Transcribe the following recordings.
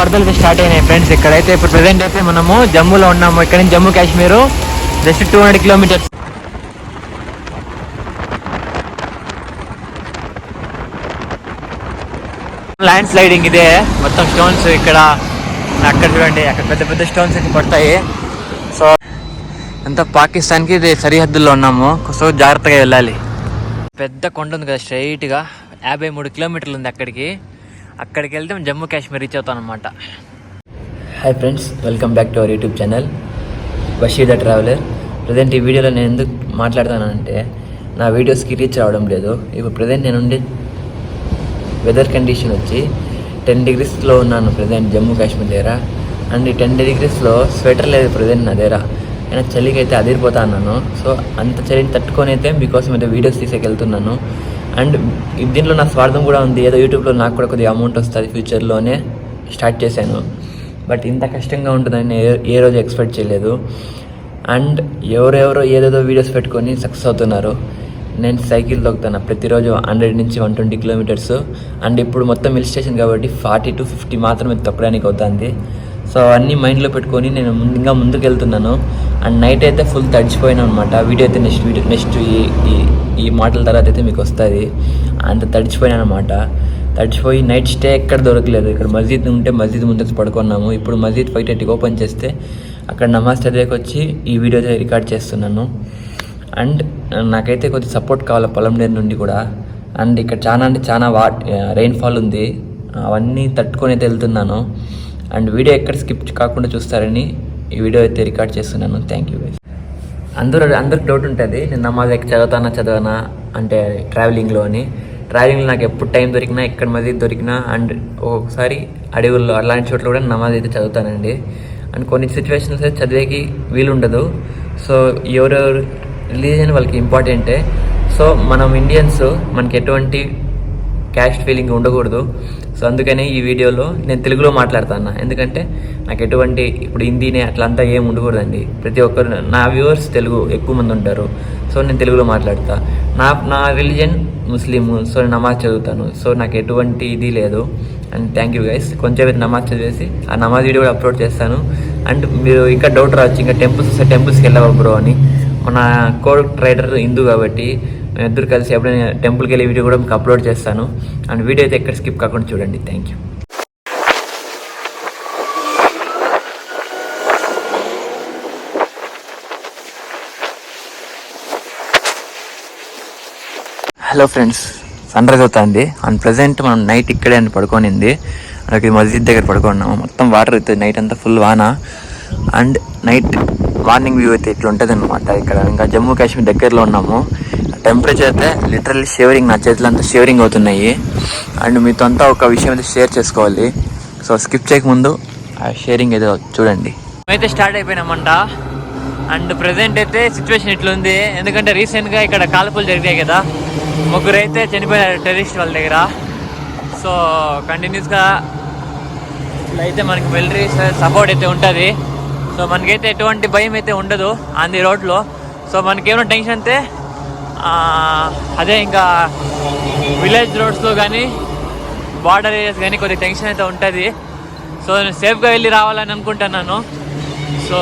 వరదలు స్టార్ట్ అయినాయి ఫ్రెండ్స్ ఇక్కడైతే. ఇప్పుడు ప్రెసెంట్ అయితే మనము జమ్మూలో ఉన్నాము. ఇక్కడ నుంచి Jammu Kashmir just two hundred kilometres land sliding ఇదే. మొత్తం స్టోన్స్ ఇక్కడ అక్కడ చూడండి అక్కడ పెద్ద పెద్ద స్టోన్స్ అయితే పడతాయి. సో అంతా పాకిస్తాన్కి ఇది సరిహద్దుల్లో ఉన్నాము. సో జాగ్రత్తగా వెళ్ళాలి. పెద్ద కొండ ఉంది కదా స్ట్రైట్గా యాభై మూడు కిలోమీటర్లు ఉంది అక్కడికి. అక్కడికి వెళ్తే జమ్మూ కాశ్మీర్ రీచ్ అవుతాం అనమాట hi friends welcome back to our YouTube channel Basheer the traveller present ఈ వీడియోలో నేను ఎందుకు మాట్లాడతానంటే నా వీడియోస్కి రీచ్ రావడం లేదు. ఇప్పుడు ప్రజెంట్ నేను ఉండే వెదర్ కండిషన్ వచ్చి టెన్ డిగ్రీస్లో ఉన్నాను ప్రజెంట్ జమ్మూ కాశ్మీర్ దగ్గర. అండ్ ఈ టెన్ డిగ్రీస్లో స్వెటర్ లేదు ప్రజెంట్ నా దగ్గర. అయినా చలికి అయితే అదిరిపోతా అన్నాను. సో అంత చలిని తట్టుకొని అయితే మీకోసం అయితే వీడియోస్ తీసేకెళ్తున్నాను అండ్ దీంట్లో నా స్వార్థం కూడా ఉంది. ఏదో యూట్యూబ్లో నాకు కూడా కొద్దిగా అమౌంట్ వస్తుంది ఫ్యూచర్లోనే స్టార్ట్ చేశాను. బట్ ఇంత కష్టంగా ఉంటుందని ఏ- ఏ రోజు ఎక్స్పెక్ట్ చేయలేదు. అండ్ ఎవరెవరో ఏదేదో వీడియోస్ పెట్టుకొని సక్సెస్ అవుతున్నారు. నేను సైకిల్ తొక్కుతాను ప్రతిరోజు హండ్రెడ్ నుంచి వన్ ట్వంటీ కిలోమీటర్స్ అండ్ ఇప్పుడు మొత్తం హిల్ స్టేషన్ కాబట్టి ఫార్టీ టు ఫిఫ్టీ మాత్రమే తొక్కడానికి అవుతుంది. సో అన్నీ మైండ్లో పెట్టుకొని నేను ముందు ఇంకా ముందుకు వెళ్తున్నాను అండ్ నైట్ అయితే ఫుల్ తడిచిపోయాను అనమాట వీడియో అయితే నెక్స్ట్ వీడియో నెక్స్ట్ ఈ ఈ ఈ మాటల తర్వాత అయితే మీకు వస్తుంది. అంత తడిచిపోయాను అనమాట తడిచిపోయి నైట్ స్టే ఎక్కడ దొరకలేదు. ఇక్కడ మస్జిద్ ఉంటే మస్జిద్ ముందు పడుకున్నాము. ఇప్పుడు మస్జిద్ ఫైవ్ థర్టీకి ఓపెన్ చేస్తే అక్కడ నమాజ్ చదివేకి వచ్చి ఈ వీడియో రికార్డ్ చేస్తున్నాను. అండ్ నాకైతే కొద్దిగా సపోర్ట్ కావాలి పొలం నేరు నుండి కూడా. అండ్ ఇక్కడ చాలా అంటే చాలా వా రెయిన్ఫాల్ ఉంది. అవన్నీ తట్టుకొని అయితే వెళ్తున్నాను. అండ్ వీడియో ఎక్కడ స్కిప్ కాకుండా చూస్తారని ఈ వీడియో అయితే రికార్డ్ చేస్తున్నాను. థ్యాంక్ యూ అందరూ అందరికి డౌట్ ఉంటుంది నేను నమాజ్ ఎక్కడ చదువుతానా చదవనా? అంటే ట్రావెలింగ్లో అని. ట్రావెలింగ్లో నాకు ఎప్పుడు టైం దొరికినా ఎక్కడ మధ్య దొరికినా అండ్ ఒక్కొక్కసారి అడవుల్లో అలాంటి చోట్ల కూడా నమాజ్ అయితే చదువుతానండి. అండ్ కొన్ని సిచ్యువేషన్స్ అయితే చదివేకి వీలు ఉండదు సో ఎవరెవరు రిలీజియన్ వాళ్ళకి ఇంపార్టెంటే సో మనం ఇండియన్స్ మనకి ఎటువంటి క్యాస్ట్ ఫీలింగ్ ఉండకూడదు. సో అందుకని ఈ వీడియోలో నేను తెలుగులో మాట్లాడతాను ఎందుకంటే నాకు ఎటువంటి ఇప్పుడు హిందీనే అట్లంతా ఏం ఉండకూడదండి. ప్రతి ఒక్కరు నా వ్యూవర్స్ తెలుగు ఎక్కువ మంది ఉంటారు. సో నేను తెలుగులో మాట్లాడతా. నా నా రిలీజన్ ముస్లిం సో నేను నమాజ్ చదువుతాను. సో నాకు ఎటువంటి ఇది లేదు. And thank you guys. కొంచెం నమాజ్ చదివేసి ఆ నమాజ్ వీడియో కూడా అప్లోడ్ చేస్తాను. అండ్ మీరు ఇంకా డౌట్ రావచ్చు ఇంకా టెంపుల్స్ టెంపుల్స్కి వెళ్ళావా బ్రో అని. మన కోడ్ ట్రైడర్ హిందూ కాబట్టి ఇద్దరు కలిసి ఎప్పుడైనా టెంపుల్కి వెళ్ళే వీడియో కూడా మీకు అప్లోడ్ చేస్తాను. అండ్ వీడియో అయితే ఎక్కడ స్కిప్ కాకుండా చూడండి. Thank you hello friends sunrise అవుతుంది. అండ్ ప్రజెంట్ మనం నైట్ ఇక్కడే అని పడుకోనింది. మనకి మస్జిద్ దగ్గర పడుకున్నాము. మొత్తం వాటర్ అవుతుంది నైట్ అంతా ఫుల్ వాన. అండ్ నైట్ మార్నింగ్ వ్యూ అయితే ఇట్లా ఉంటుంది అనమాట ఇక్కడ ఇంకా జమ్మూ కాశ్మీర్ దగ్గరలో ఉన్నాము. టెంపరేచర్ అయితే లిటరల్లీ షేవరింగ్ నా చేతులు అంతా షేవరింగ్ అవుతున్నాయి. అండ్ మీతో అంతా ఒక విషయం అయితే షేర్ చేసుకోవాలి. సో స్కిప్ చేయకముందు ఆ షేరింగ్ ఏదో చూడండి. అయితే స్టార్ట్ అయిపోయినామంట. అండ్ ప్రజెంట్ అయితే సిచ్యువేషన్ ఇట్లుంది. ఎందుకంటే రీసెంట్గా ఇక్కడ కాల్పులు జరిగాయి కదా. ముగ్గురు అయితే చనిపోయారు టెరిస్ట్ వాళ్ళ దగ్గర. సో కంటిన్యూస్గా ఇట్లా అయితే మనకి మిలిటరీ సపోర్ట్ అయితే ఉంటుంది. సో మనకైతే ఎటువంటి భయం అయితే ఉండదు ఆన్ ది రోడ్లో. సో మనకేమైనా టెన్షన్ అయితే అదే ఇంకా విలేజ్ రోడ్స్లో కానీ బార్డర్ ఏరియాస్ కానీ కొద్దిగా టెన్షన్ అయితే ఉంటుంది. సో నేను సేఫ్గా వెళ్ళి రావాలని అనుకుంటున్నాను. సో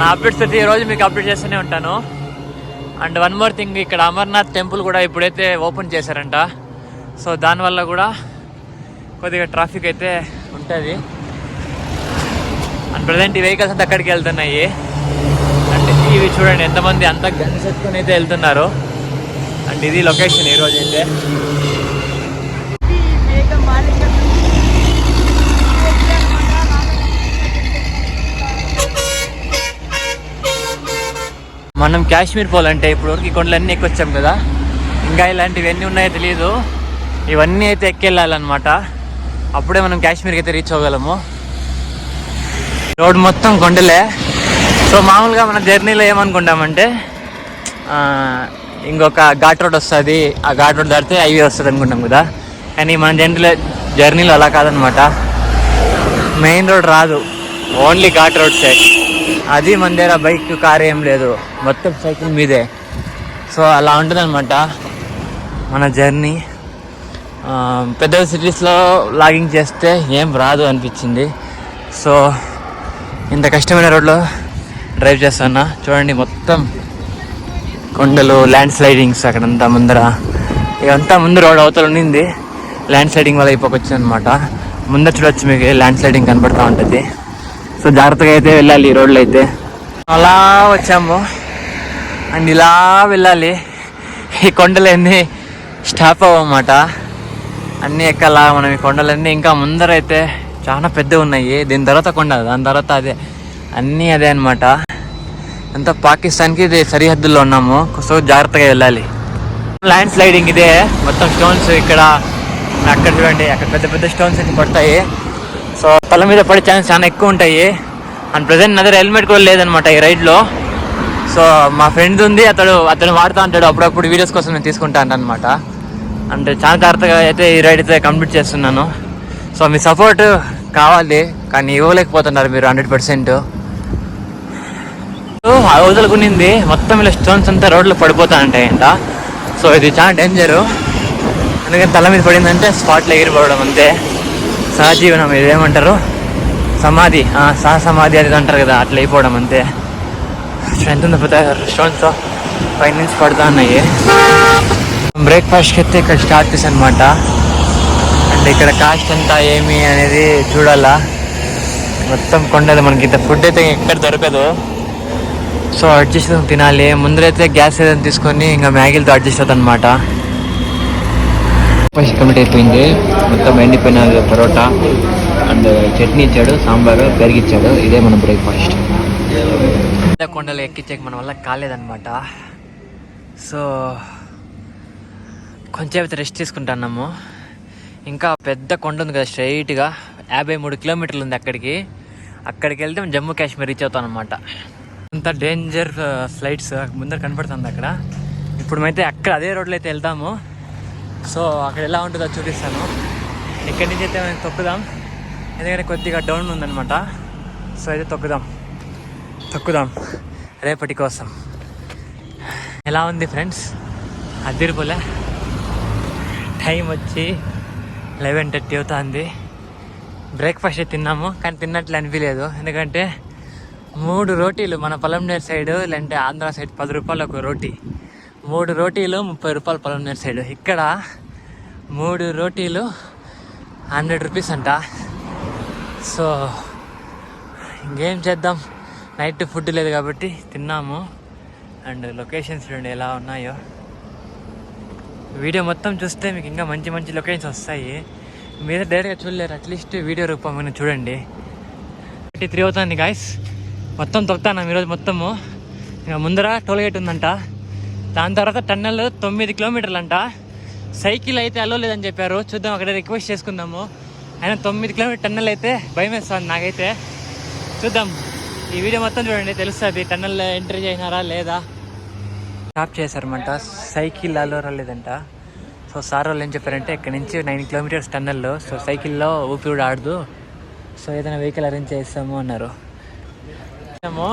నా అప్డేట్స్ అయితే ఈరోజు మీకు అప్డేట్ చేస్తూనే ఉంటాను. అండ్ వన్ మోర్ థింగ్ ఇక్కడ అమర్నాథ్ టెంపుల్ కూడా ఇప్పుడైతే ఓపెన్ చేశారంట. సో దానివల్ల కూడా కొద్దిగా ట్రాఫిక్ అయితే ఉంటుంది. ప్రజెంట్ ఈ వెహికల్స్ అంతా అక్కడికి వెళ్తున్నాయి? అంటే ఇవి చూడండి ఎంతమంది అంత గన్స్ ఎత్తుకొని అయితే వెళ్తున్నారు. అండ్ ఇది లొకేషన్ ఈరోజు అయితే. మనం కాశ్మీర్ పోవాలంటే ఇప్పటివరకు ఈ కొండలన్నీ ఎక్కొచ్చాం కదా. ఇంకా ఇలాంటివి ఉన్నాయో తెలియదు ఇవన్నీ అయితే ఎక్కెళ్ళాలన్నమాట. అప్పుడే మనం కాశ్మీర్కి అయితే రీచ్ అవ్వగలము. రోడ్ మొత్తం కొండలే. సో మామూలుగా మన జర్నీలో ఏమనుకుంటామంటే ఇంకొక ఘాట్ రోడ్ వస్తుంది. ఆ ఘాట్ రోడ్ దాటితే హైవే వస్తుంది అనుకుంటాం కదా. కానీ మన జర్నీలో జర్నీలో అలా కాదనమాట. మెయిన్ రోడ్ రాదు. ఓన్లీ ఘాట్ రోడ్సే అది మన దగ్గర బైక్ కార్ ఏం లేదు. మొత్తం సైకిల్ మీదే. సో అలా ఉంటుందన్నమాట మన జర్నీ. పెద్ద సిటీస్లో లాగింగ్ చేస్తే ఏం రాదు అనిపించింది. సో ఇంత కష్టమైన రోడ్లో డ్రైవ్ చేస్తున్నా చూడండి మొత్తం కొండలు ల్యాండ్ స్లైడింగ్స్ అక్కడంతా ముందర. ఇదంతా ముందు రోడ్ అవతల ఉండింది. ల్యాండ్ స్లైడింగ్ వల్ల అయిపోకొచ్చింది అనమాట ముందర చూడొచ్చు మీకు ల్యాండ్ స్లైడింగ్ కనబడతా ఉంటుంది. సో జాగ్రత్తగా అయితే వెళ్ళాలి ఈ రోడ్లు అయితే. అలా వచ్చాము. అండ్ ఇలా వెళ్ళాలి. ఈ కొండలన్నీ స్టాప్ అవ్వమాట. అన్నీ ఎక్కలా మనం ఈ కొండలన్నీ ఇంకా ముందరైతే చాలా పెద్దవి ఉన్నాయి. దీని తర్వాత కొండ దాని తర్వాత అదే. అన్నీ అదే అనమాట అంతా పాకిస్తాన్కి ఇది సరిహద్దుల్లో ఉన్నాము. సో జాగ్రత్తగా వెళ్ళాలి. ల్యాండ్ స్లైడింగ్ ఇదే. మొత్తం స్టోన్స్ ఇక్కడ అక్కడ చూడండి అక్కడ పెద్ద పెద్ద స్టోన్స్ అయితే పడతాయి. సో తల మీద పడే ఛాన్స్ చాలా ఎక్కువ ఉంటాయి. అండ్ ప్రజెంట్ నా దగ్గర హెల్మెట్ కూడా లేదనమాట ఈ రైడ్లో. సో మా ఫ్రెండ్ ఉంది అతడు అతను వాడుతూ ఉంటాడు. అప్పుడప్పుడు వీడియోస్ కోసం నేను తీసుకుంటాను అనమాట అంటే చాలా జాగ్రత్తగా అయితే ఈ రైడ్ అయితే కంప్లీట్ చేస్తున్నాను. సో మీ సపోర్ట్ కావాలి కానీ ఇవ్వలేకపోతున్నారు మీరు హండ్రెడ్ పర్సెంట్. వదులుకునింది మొత్తం ఇలా స్టోన్స్ అంతా రోడ్లో పడిపోతా ఉంటాయంట సో ఇది చాలా డేంజరు అందుకని తల మీద పడిందంటే స్పాట్లో ఎగిరిపోవడం అంతే. సహజీవనం ఇది ఏమంటారు? సమాధి. సహ సమాధి అది అంటారు కదా అట్లా అయిపోవడం అంతే. ఎంత ఉందో పెద్ద స్టోన్స్ పైనుంచి నుంచి ఉన్నాయి. బ్రేక్ఫాస్ట్కి అయితే ఇక్కడ స్టార్ట్ చేశాను అనమాట అండ్ ఇక్కడ కాస్ట్ ఎంత ఏమి అనేది చూడాలా. మొత్తం కొండలు మనకి ఇంత ఫుడ్ అయితే ఎక్కడ దొరకదు. సో అడ్జస్ట్ తినాలి. ముందరైతే గ్యాస్ ఏదైనా తీసుకొని ఇంకా మ్యాగీలతో అడ్జస్ట్ అవుతుంది అనమాట కంప్లీట్ అయిపోయింది. మొత్తం ఎండిపోయిన పరోటా అండ్ చట్నీ ఇచ్చాడు సాంబారు పెరిగిచ్చాడు ఇదే మన బ్రేక్ఫాస్ట్ కొండలు ఎక్కించక మన వల్ల కాలేదన్నమాట. సో కొంచెం అయితే రెస్ట్ తీసుకుంటున్నాము. ఇంకా పెద్ద కొండ ఉంది కదా స్ట్రైట్గా యాభై మూడు కిలోమీటర్లు ఉంది అక్కడికి. అక్కడికి వెళ్తే జమ్మూ కాశ్మీర్ రీచ్ అవుతాం అనమాట అంత డేంజర్ ఫ్లైట్స్ ముందర కనపడుతుంది అక్కడ. ఇప్పుడు అయితే అక్కడ అదే రోడ్లో అయితే వెళ్తాము సో అక్కడ ఎలా ఉంటుందో చూపిస్తాను. ఇక్కడి నుంచి అయితే మేము తొక్కుదాం. ఎందుకంటే కొద్దిగా డౌన్ ఉందన్నమాట. సో అయితే తొక్కుదాం. తొక్కుదాం. రేపటి కోసం. ఎలా ఉంది ఫ్రెండ్స్ అదిరిపోలే. టైం వచ్చి లెవెన్ థర్టీ అవుతుంది. బ్రేక్ఫాస్ట్ తిన్నాము కానీ తిన్నట్లు అనిపించలేదు ఎందుకంటే మూడు రోటీలు మన పొలంనేర్ సైడ్ లేదంటే ఆంధ్ర సైడ్ పది రూపాయలు ఒక రోటీ. మూడు రోటీలు ముప్పై రూపాయలు పొలంనేర్ సైడ్. ఇక్కడ మూడు రోటీలు హండ్రెడ్ రూపీస్ అంట. సో ఇంకేం చేద్దాం? నైట్ ఫుడ్ లేదు కాబట్టి తిన్నాము. అండ్ లొకేషన్స్ రెండు ఎలా ఉన్నాయో. వీడియో మొత్తం చూస్తే మీకు ఇంకా మంచి మంచి లొకేషన్స్ వస్తాయి. మీరే డైరెక్ట్గా చూడలేరు అట్లీస్ట్ వీడియో రూపంగా చూడండి. థర్టీ త్రీ అవుతుంది గాయస్ మొత్తం తొక్కుతాను ఈరోజు మొత్తము. ఇంకా ముందర టోల్ గేట్ ఉందంట. దాని తర్వాత టన్నెల్ తొమ్మిది కిలోమీటర్లు అంట. సైకిల్ అయితే అలో లేదని చెప్పారు. చూద్దాం అక్కడ రిక్వెస్ట్ చేసుకుందాము. అయినా తొమ్మిది కిలోమీటర్ టన్నెల్ అయితే భయం వేస్తుంది నాకైతే. చూద్దాం. ఈ వీడియో మొత్తం చూడండి తెలుస్తుంది టన్నెల్ ఎంట్రీ చేసినారా లేదా? స్టాప్ చేశారన్నమాట. సైకిల్ అలో రాలేదంట. సో సార్ వాళ్ళు ఏం చెప్పారంటే ఇక్కడ నుంచి నైన్ కిలోమీటర్స్ టన్నెల్లో సో సైకిల్లో ఊపి కూడా ఆడదు. సో ఏదైనా వెహికల్ అరేంజ్ చేస్తాము అన్నారు. ఏమో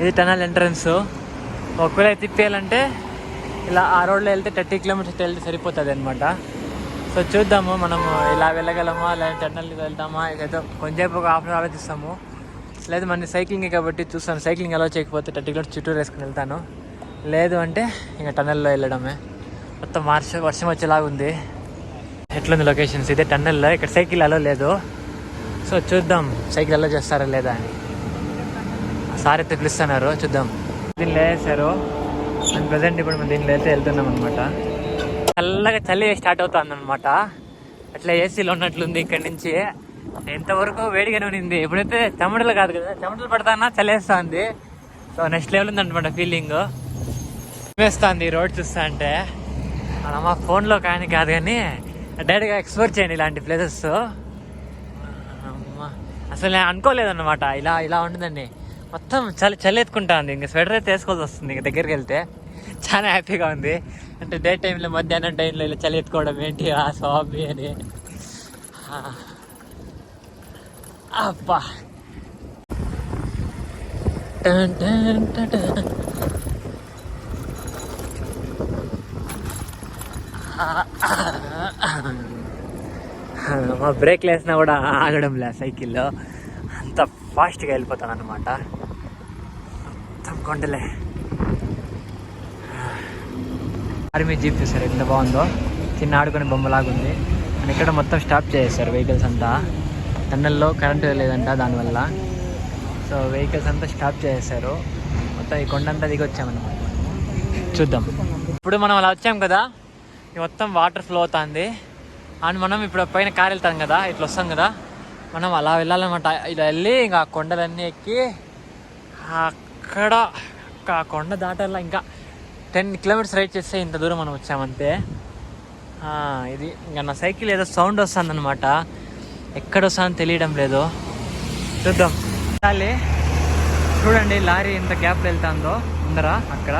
ఇది టనల్ ఎంట్రన్స్. ఒకవేళ తిప్పేయాలంటే ఇలా ఆ రోడ్లో వెళ్తే థర్టీ కిలోమీటర్స్ వెళ్తే సరిపోతుంది అనమాట సో చూద్దాము మనము ఇలా వెళ్ళగలమా లేదా టన్నల్కి వెళ్తామా ఏదో కొంచెంసేపు ఒక హాఫ్ అన్ ఆలోచిస్తాము. లేదు మన సైక్లింగ్ కాబట్టి చూస్తాను. సైక్లింగ్ అలా చేయకపోతే థర్టీ కిలోమీటర్స్ చుట్టూరు వేసుకుని వెళ్తాను. లేదు అంటే ఇంకా టన్నెల్లో వెళ్ళడమే. మొత్తం వర్ష వర్షం వచ్చేలాగా ఉంది. ఎట్లుంది లొకేషన్స్? ఇదే టన్నెల్లో ఇక్కడ సైకిల్ అలో లేదు? సో చూద్దాం. సైకిల్ అలో చేస్తారా లేదా అని. సార్ అయితే పిలుస్తున్నారు. చూద్దాం. దీనిలో వేసారు అండ్ ప్రజెంట్ ఇప్పుడు మనం దీనిలో అయితే వెళ్తున్నాం అనమాట చల్లగా చలి స్టార్ట్ అవుతుంది అనమాట అట్లా ఏసీలో ఉన్నట్లుంది ఇక్కడ నుంచి. ఎంతవరకు వేడిగానే ఉన్నింది. ఎప్పుడైతే చెమటలు కాదు కదా. చెమటలు పడతానా? చలేస్తుంది సో నెక్స్ట్ లెవెల్ ఉంది అనమాట ఫీలింగ్ వేస్తుంది రోడ్ చూస్తా అంటే. మా ఫోన్లో కానీ కాదు కానీ డైరెక్ట్గా ఎక్స్ప్లోర్ చేయండి ఇలాంటి ప్లేసెస్ అమ్మా. అసలు నేను అనుకోలేదన్నమాట. ఇలా ఇలా ఉంటుందండి మొత్తం చలి చలి ఉంది ఇంకా స్వెటర్ అయితే వేసుకోవాల్సి వస్తుంది ఇంకా దగ్గరికి వెళ్తే. చాలా హ్యాపీగా ఉంది. అంటే డే టైంలో మధ్యాహ్నం టైంలో ఇలా చలి ఎత్తుకోవడం ఏంటి? ఆ స్వామి అని. అబ్బా. టన్ టన్ టన్. మా బ్రేక్లు వేసినా కూడా ఆగడం లే సైకిల్లో. అంత ఫాస్ట్గా వెళ్ళిపోతాను అనమాట మొత్తం కొండలే. ఆర్మీ జీప్ చూసారు? ఎంత బాగుందో? చిన్న ఆడుకునే బొమ్మలాగుంది అండ్ ఇక్కడ మొత్తం స్టాప్ చేసేసారు వెహికల్స్ అంతా. టన్నెల్లో కరెంటు లేదంట దానివల్ల. సో వెహికల్స్ అంతా స్టాప్ చేసేసారు. మొత్తం ఈ కొండ అంతా దిగి వచ్చామన్నమాట చూద్దాం. ఇప్పుడు మనం అలా వచ్చాం కదా? మొత్తం వాటర్ ఫ్లో అవుతుంది. అండ్ మనం ఇప్పుడు పైన కార్ వెళ్తాం కదా ఇట్లా వస్తాం కదా మనం అలా వెళ్ళాలన్నమాట. ఇలా వెళ్ళి ఇంకా కొండలన్నీ ఎక్కి అక్కడ ఆ కొండ దాటాల ఇంకా టెన్ కిలోమీటర్స్ రైడ్ చేస్తే ఇంత దూరం మనం వచ్చామంతే. ఇది ఇంకా నా సైకిల్ ఏదో సౌండ్ వస్తుంది అనమాట ఎక్కడ వస్తుందని తెలియడం లేదు. చూద్దాం. చాలే చూడండి లారీ ఎంత గ్యాప్లో వెళ్తుందో. ముందర అక్కడ?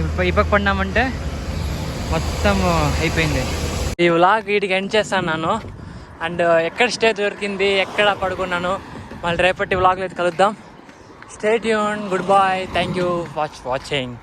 ఇప్పుడు ఈ పక్క పడినామంటే మొత్తం అయిపోయింది. ఈ వ్లాగ్ వీటికి ఎండ్ చేస్తాను అండ్ uh, ఎక్కడ స్టే దొరికింది ఎక్కడ పడుకున్నాను మళ్ళీ రేపటి వ్లాగ్లో అయితే కలుద్దాం. Stay Yoon goodbye thank you watch watching